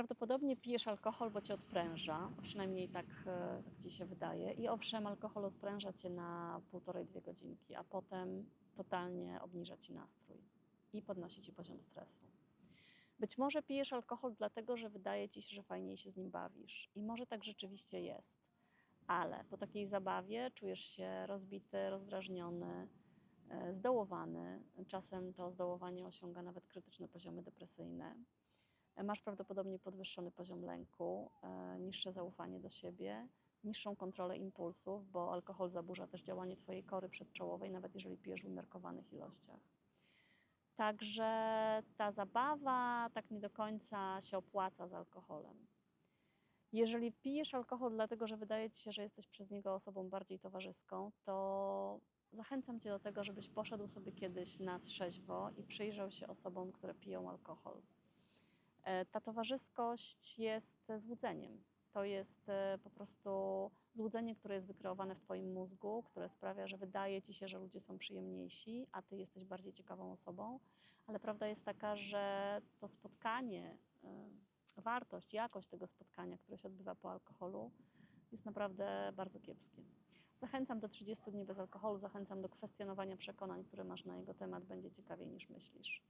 Prawdopodobnie pijesz alkohol, bo cię odpręża, przynajmniej tak, e, tak ci się wydaje. I owszem, alkohol odpręża cię na półtorej, dwie godzinki, a potem totalnie obniża ci nastrój i podnosi ci poziom stresu. Być może pijesz alkohol dlatego, że wydaje ci się, że fajniej się z nim bawisz. I może tak rzeczywiście jest. Ale po takiej zabawie czujesz się rozbity, rozdrażniony, e, zdołowany. Czasem to zdołowanie osiąga nawet krytyczne poziomy depresyjne. E, Masz prawdopodobnie podwyższony poziom lęku, e, niższe zaufanie do siebie, niższą kontrolę impulsów, bo alkohol zaburza też działanie Twojej kory przedczołowej, nawet jeżeli pijesz w umiarkowanych ilościach. Także ta zabawa tak nie do końca się opłaca z alkoholem. Jeżeli pijesz alkohol dlatego, że wydaje ci się, że jesteś przez niego osobą bardziej towarzyską, to zachęcam cię do tego, żebyś poszedł sobie kiedyś na trzeźwo i przyjrzał się osobom, które piją alkohol. E, Ta towarzyskość jest złudzeniem. To jest e, po prostu złudzenie, które jest wykreowane w Twoim mózgu, które sprawia, że wydaje Ci się, że ludzie są przyjemniejsi, a Ty jesteś bardziej ciekawą osobą, ale prawda jest taka, że to spotkanie, e, wartość, jakość tego spotkania, które się odbywa po alkoholu, jest naprawdę bardzo kiepskie. Zachęcam do 30 dni bez alkoholu, zachęcam do kwestionowania przekonań, które masz na jego temat, będzie ciekawiej niż myślisz.